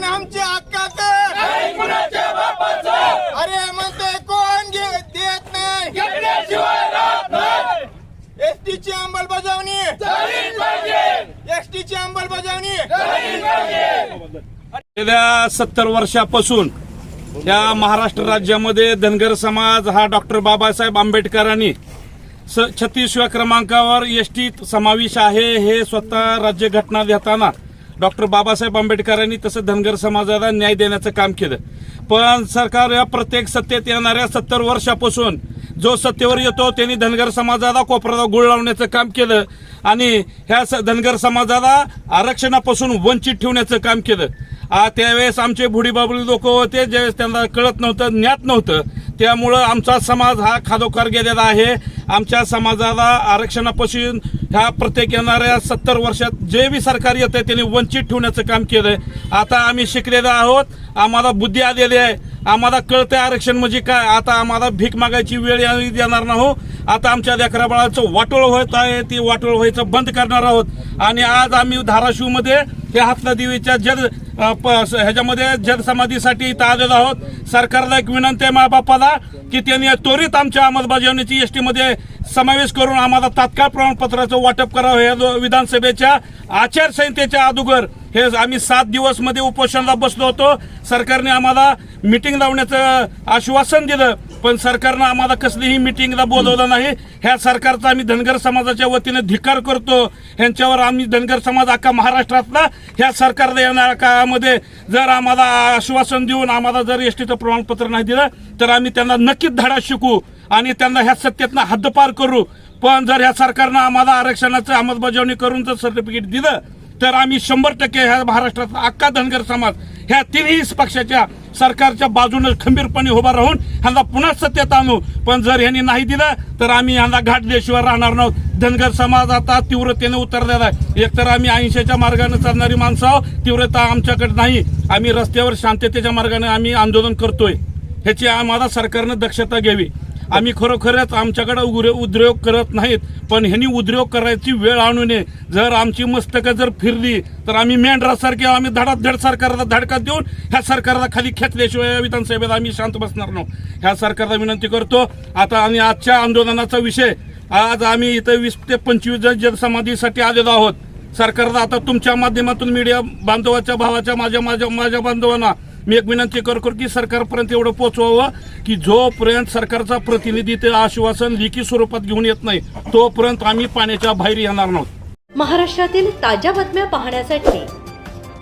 कोण आमच्या हक्काचं अरे म्हणते कोण देत नाही. एसटीची अंमलबजावणी. एसटीची अंमलबजावणी. गेल्या सत्तर वर्षापासून या महाराष्ट्र राज्यामध्ये धनगर समाज हा डॉक्टर बाबासाहेब आंबेडकरांनी स छत्तीसव्या क्रमांकावर एस टीत समावेश आहे. हे स्वतः राज्यघटना देताना डॉक्टर बाबासाहेब आंबेडकरांनी तसं धनगर समाजाला न्याय देण्याचं काम केलं. पण सरकार या प्रत्येक सत्तेत येणाऱ्या सत्तर वर्षापासून जो सत्तेवर येतो त्यांनी धनगर समाजाला कोपऱ्याला गुळ लावण्याचं काम केलं आणि ह्या स- धनगर समाजाला आरक्षणापासून वंचित ठेवण्याचं काम केलं. आ, त्यावेळेस आमचे भुडीबाबुली लोक होते ज्यावेळेस त्यांना कळत नव्हतं ज्ञात नव्हतं त्यामुळं आमचा समाज हा खादोखार गेलेला आहे. आमच्या समाजाला आरक्षणापासून ह्या प्रत्येक येणाऱ्या सत्तर वर्षात जे बी सरकार येतं त्यांनी वंचित ठेवण्याचं काम केलंय. आता आम्ही शिकलेलो आहोत. आम्हाला बुद्धी आलेली आहे. आम्हाला कळतंय आरक्षण म्हणजे काय? आता आम्हाला भीक मागायची वेळ देणार येणार नाही. आता आमच्या लेकराबाळाचं वाटोळ होत आहे. ती वाटोळ व्हायचं बंद करणार आहोत. आणि आज आम्ही धाराशिवमध्ये हे हातला देवीच्या जल प- स- ह्याच्यामध्ये जलसमाधीसाठी इथं आलेलो आहोत. सरकारला एक विनंती आहे माबापाला की त्यांनी त्वरित आमच्या अंमलबजावणीची एस टीमध्ये समावेश करून आम्हाला तात्काळ प्रमाणपत्राचं वाटप करावं या विधानसभेच्या आचारसंहितेच्या अगोदर हे आम्ही सात दिवसमध्ये उपोषणाला बसलो होतो. सरकारने आम्हाला मिटिंग लावण्याचं आश्वासन दिलं पण सरकारनं आम्हाला कसलीही मिटिंगला बोलवलं नाही. ह्या सरकारचा आम्ही धनगर समाजाच्या वतीने धिक्कार करतो. ह्यांच्यावर आम्ही धनगर समाज अख्खा महाराष्ट्रातला ह्या सरकारला येणाऱ्या काळामध्ये जर आम्हाला आश्वासन देऊन आम्हाला जर एस टीचं प्रमाणपत्र नाही दिलं तर आम्ही त्यांना नक्कीच धडा शिकू आणि त्यांना ह्या सत्तेतनं हद्दपार करू. पण जर ह्या सरकारनं आम्हाला आरक्षणाचं अंमलबजावणी करून जर सर्टिफिकेट दिलं तर आम्ही शंभर टक्के ह्या महाराष्ट्रातला अख्खा धनगर समाज ह्या तिन्ही पक्षाच्या सरकारच्या बाजूने खंबीरपणे उभा राहून ह्यांना पुन्हा सत्तेत आणू. पण जर ह्यांनी नाही दिलं तर आम्ही ह्यांना घाट दिल्याशिवाय राहणार नाहोत धनगर समाज आता तीव्रतेने उतरलेला आहे. एकतर आम्ही ऐंशीच्या मार्गाने चालणारी माणसं आहोत तीव्रता आमच्याकडे नाही. आम्ही रस्त्यावर शांततेच्या मार्गाने आम्ही आंदोलन करतोय. ह्याची आम्हाला सरकारनं दक्षता घ्यावी. आम्ही खरोखरच आमच्याकडे उद्रे उद्योग करत नाहीत पण ह्यांनी उद्योग करायची वेळ आणू नये. जर आमची मस्तकं जर फिरली तर आम्ही मेंढरासारखे आम्ही धडाधड सरकारला धडका देऊन ह्या सरकारला खाली खेचल्याशिवाय विधानसभेत आम्ही शांत बसणार नाही. ह्या सरकारला विनंती करतो आता आणि आजच्या आंदोलनाचा विषय आज आम्ही इथं वीस ते पंचवीस जण जनसमाधीसाठी आलेलो आहोत. सरकारला आता तुमच्या माध्यमातून मीडिया बांधवाच्या भावाच्या माझ्या माझ्या माझ्या बांधवांना मी एक विनंती करतो की सरकारपर्यंत एवढं पोहोचवावं की जोपर्यंत सरकारचा प्रतिनिधी ते आश्वासन लिखी स्वरूपात घेऊन येत नाही तोपर्यंत आम्ही पाण्याच्या बाहेर येणार नव्हतो महाराष्ट्रातील ताज्या बातम्या पाहण्यासाठी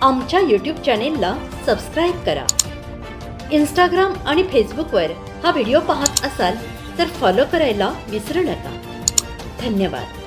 आमच्या यूट्यूब चॅनेलला सबस्क्राईब करा. इंस्टाग्राम आणि फेसबुकवर हा व्हिडिओ पाहत असाल तर फॉलो करायला विसरू नका. धन्यवाद.